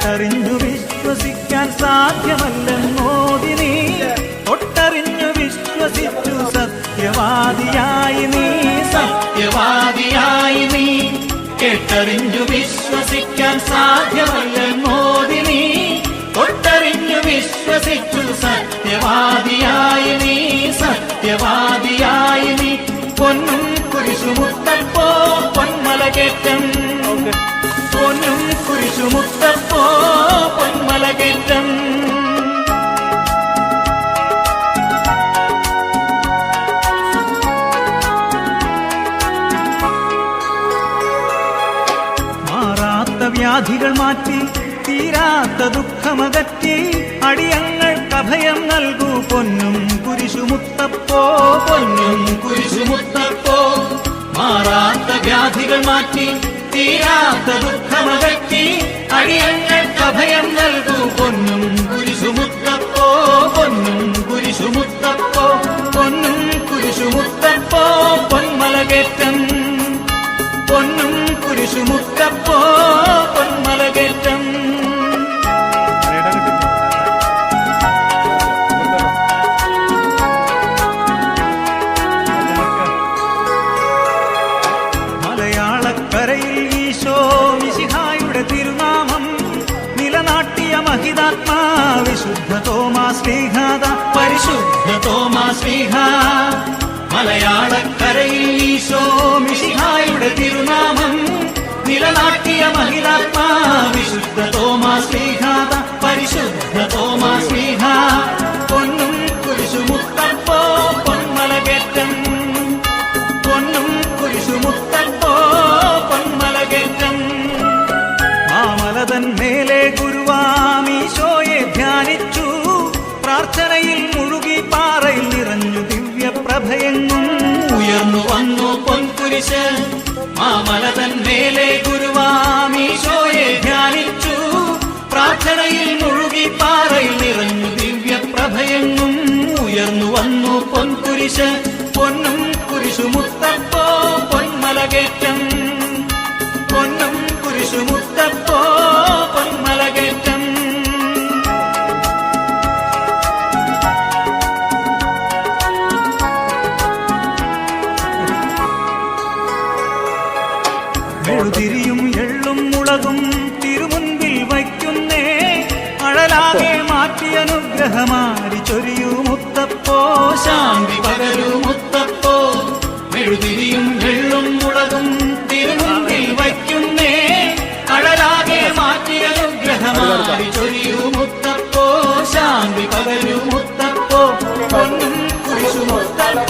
കേട്ടറിഞ്ഞു വിശ്വസിക്കാൻ സാധ്യമല്ലെന്നോതി നീ. തൊട്ടറിഞ്ഞു വിശ്വസിച്ചു സത്യവാദിയായി നീ. സത്യവാദിയായി നീ. കേട്ടറിഞ്ഞു വിശ്വസിക്കാൻ സാധ്യമല്ലെന്നോതി നീ. തൊട്ടറിഞ്ഞു വിശ്വസിച്ചു സത്യവാദിയായി നീ. സത്യവാദിയായി നീ. പൊന്നും കുരിശുമുത്തപ്പോ പൊന്മലകേറ്റം. പൊന്നും കുരിശുമുത്തപ്പോ പൊന്മലകേറ്റം. മാറാത്ത വ്യാധികൾ മാറ്റി തീരാത്ത ദുഃഖമകറ്റി അടിയങ്ങൾ കഭയം നൽകൂ പൊന്നും കുരിശുമുത്തപ്പോ പൊന്നും കുരിശുമുത്തപ്പോ. മാറാത്ത വ്യാധികൾ മാറ്റി തീരാത്ത ദുഃഖമകറ്റി അടിയങ്ങൾക്ക് അഭയം മഹിതാത്മാ വിശുദ്ധ തോമാ ശ്രീഹാദ പരിശുദ്ധ തോമാ ശ്രീഹ മലയാളക്കരയിൽ ഈശോ മിശിഹായുടെ തിരുനാമം നിലനാട്ടിയ മഹിതാത്മാ വിശുദ്ധ തോമാ ശ്രീഹാദ പരിശുദ്ധ തോമാ ശ്രീഹ പൊന്നും കുരിശുമുത്തപ്പോ പ്രാർത്ഥനയിൽ മുഴുകി പാറയിൽ നിറഞ്ഞു ദിവ്യ പ്രഭയെന്നും ഉയർന്നു വന്നു പൊൻകുരിശ്. മാമല തന്നേലെ ഗുരുവാമീശോയെ ധ്യാനിച്ചു. പ്രാർത്ഥനയിൽ മുഴുകി പാറയിൽ നിറഞ്ഞു ദിവ്യ പ്രഭയെന്നും ഉയർന്നു വന്നു പൊൻകുരിശ്. പൊന്നും കുരിശു കുരിശുമുത്തപ്പോ പൊന്മലകേറ്റം. പൊന്നും കുരിശു കുരിശുമുത്തപ്പോ മെഴുതിരിയും എള്ളും മുളകും തിരുമുൻപിൽ വയ്ക്കുന്നേ. അഴലാകെ മാറ്റി അനുഗ്രഹമാടി ചൊരിയൂ മുത്തപ്പോ. ശാന്തി പകരൂ മുത്തപ്പോ. മെഴുതിരിയും എള്ളും മുളകും തിരുമുൻപിൽ വയ്ക്കുന്നേ. അഴലാകെ മാറ്റി അനുഗ്രഹമാടി ചൊരിയൂ മുത്തപ്പോ. ശാന്തി പകരൂ മുത്തപ്പോ. പൊന്നും കുരിശു മുത്തപ്പോ.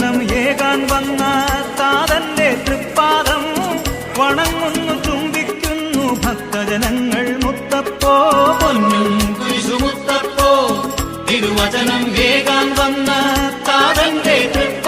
തിരുവചനം ഏകാൻ വന്ന താതന്റെ തൃപ്പാദം വണങ്ങുന്നു ചുംബിക്കുന്നു ഭക്തജനങ്ങൾ മുത്തപ്പോ. പൊന്നും തിരുവചനം ഏകാൻ വന്ന താതന്റെ തൃപ്പാദം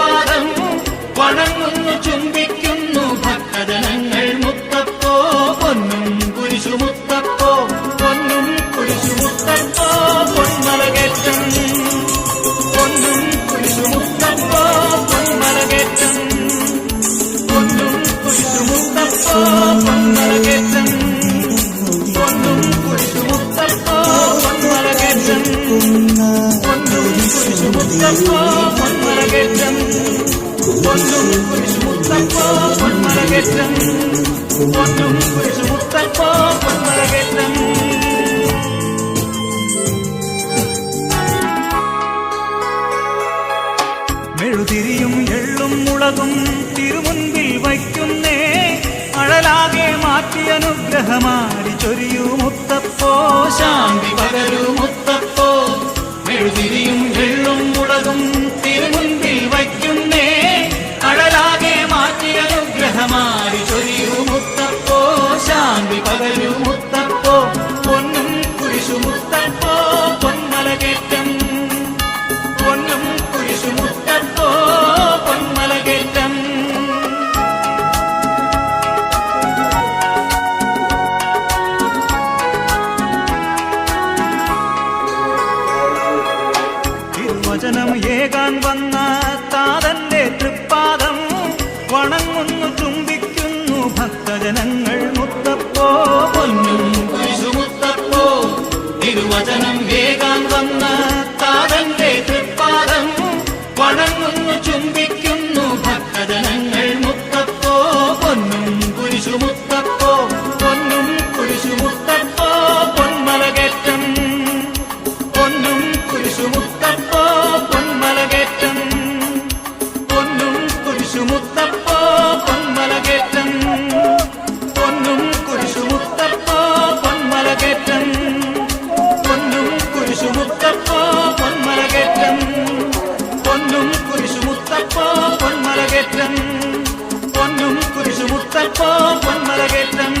കുരിശുമുത്തപ്പോ പൊന്മലകേറ്റം പൊന്നും കുരിശുമുത്തപ്പോ പൊന്മലകേറ്റം പൊന്നും കുരിശുമുത്തപ്പോ പൊന്മലകേറ്റം മെഴുതിരിയും എള്ളും മുളകും തിരുമുൻപിൽ വയ്ക്കുന്നേ അഴലാകെ മാറ്റി അനുഗ്രഹമാരി ചൊരിയൂ മുത്തപ്പോ ശാന്തി പകരൂ മുത്തപ്പ പൊന്മലകേറ്റം പൊന്നും കുരിശു മുത്തപ്പ പൊന്മലകേറ്റം